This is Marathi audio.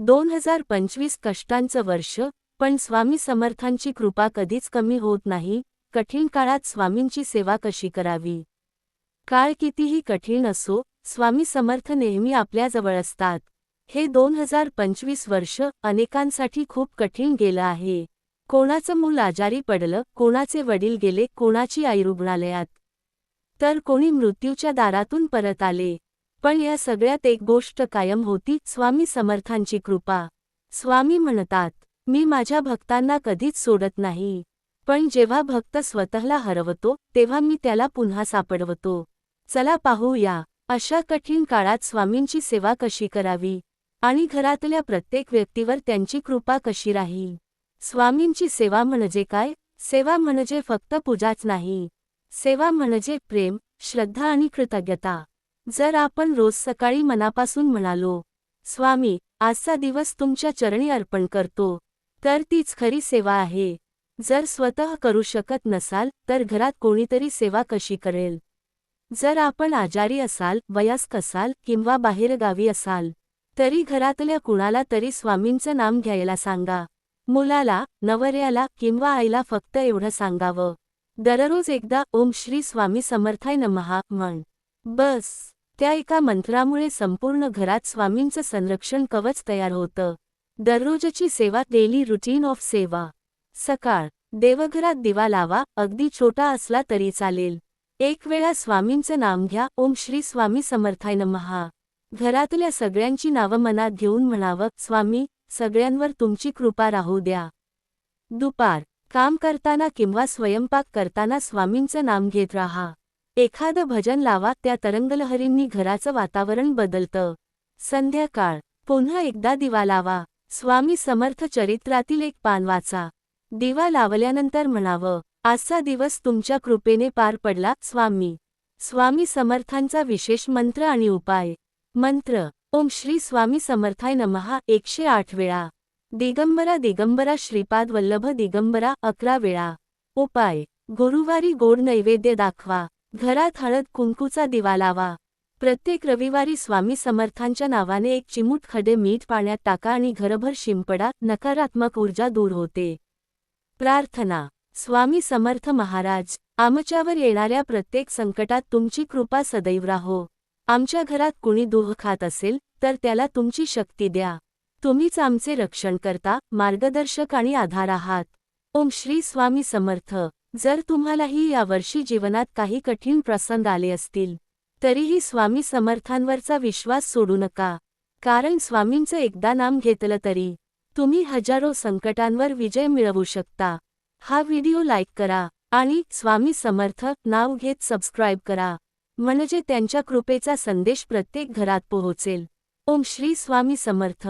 दोन हजार पंचवीस कष्टांचं वर्ष पण स्वामी समर्थांची कृपा कधीच कमी होत नाही कठीण काळात स्वामींची सेवा कशी करावी? काळ कितीही कठीण असो स्वामी समर्थ नेहमी आपल्याजवळ असतात. हे दोन हजार पंचवीस वर्ष अनेकांसाठी खूप कठीण गेलं आहे. कोणाचं मूल आजारी पडलं कोणाचे वडील गेले कोणाची आई रुग्णालयात? तर कोणी मृत्यूच्या दारातून परत आले. पण या सगळ्यात एक गोष्ट कायम होती स्वामी समर्थांची कृपा. स्वामी म्हणतात मी माझ्या भक्तांना कधीच सोडत नाही. पण जेव्हा भक्त स्वतःला हरवतो तेव्हा मी त्याला पुन्हा सापडवतो. चला पाहूया अशा कठीण काळात स्वामींची सेवा कशी करावी? आणि घरातल्या प्रत्येक व्यक्तीवर त्यांची कृपा कशी राही? स्वामींची सेवा म्हणजे काय? सेवा म्हणजे फक्त पूजाच नाही. सेवा म्हणजे प्रेम श्रद्धा आणि कृतज्ञता. जर आपण रोज सकाळी मनापासून म्हणालो स्वामी आजचा दिवस तुमच्या चरणी अर्पण करतो तर तीच खरी सेवा आहे. जर स्वतः करू शकत नसाल तर घरात कोणीतरी सेवा कशी करेल? जर आपण आजारी असाल वयस्क असाल किंवा बाहेरगावी असाल तरी घरातल्या कुणाला तरी स्वामींचं नाम घ्यायला सांगा. मुलाला नवऱ्याला किंवा आईला फक्त एवढं सांगावं. दररोज एकदा ओम श्री स्वामी समर्थाय नमहा म्हण. बस. त्या एका मंत्रामुळे संपूर्ण घरात स्वामींचं संरक्षण कवच तयार होतं. दररोजची सेवा डेली रुटीन ऑफ सेवा. सकाळ देवघरात दिवा लावा अगदी छोटा असला तरी चालेल. एक वेळा स्वामींचं नाम घ्या ओम श्री स्वामी समर्थाय नमहा घरातल्या सगळ्यांची नावं मनात घेऊन म्हणावं स्वामी सगळ्यांवर तुमची कृपा राहू द्या. दुपार काम करताना किंवा स्वयंपाक करताना स्वामींचं नाम घेत राहा. एखादं भजन लावा त्या तरंगलहरींनी घराचं वातावरण बदलतं. संध्याकाळ. पुन्हा एकदा दिवा लावा. स्वामी समर्थ चरित्रातील एक पान वाचा. दिवा लावल्यानंतर म्हणावं आजचा दिवस तुमच्या कृपेने पार पडला स्वामी. स्वामी समर्थांचा विशेष मंत्र आणि उपाय. मंत्र. ओम श्री स्वामी समर्थाय नमहा एकशे आठ वेळा. दिगंबरा दिगंबरा श्रीपाद वल्लभ दिगंबरा अकरा वेळा. उपाय. गुरुवारी गोड नैवेद्य दाखवा. घरात हळद कुंकूचा दिवा लावा. प्रत्येक रविवारी स्वामी समर्थांच्या नावाने एक चिमूट खडे मीठ पाण्यात टाका आणि घरभर शिंपडा नकारात्मक ऊर्जा दूर होते. प्रार्थना. स्वामी समर्थ महाराज आमच्यावर येणाऱ्या प्रत्येक संकटात तुमची कृपा सदैव राहो. आमच्या घरात कुणी दुःख खात असेल तर त्याला तुमची शक्ती द्या. तुम्हीच आमचे रक्षण करता मार्गदर्शक आणि आधार आहात. ओम श्री स्वामी समर्थ. जर तुम्हालाही यावर्षी जीवनात काही कठीण प्रसंग आले असतील तरीही स्वामी समर्थांवरचा विश्वास सोडू नका. कारण स्वामींचं एकदा नाम घेतलं तरी तुम्ही हजारो संकटांवर विजय मिळवू शकता. हा व्हिडिओ लाईक करा आणि स्वामी समर्थ नाव घेत सबस्क्राईब करा. म्हणजे त्यांच्या कृपेचा संदेश प्रत्येक घरात पोहोचेल. ओम श्री स्वामी समर्थ.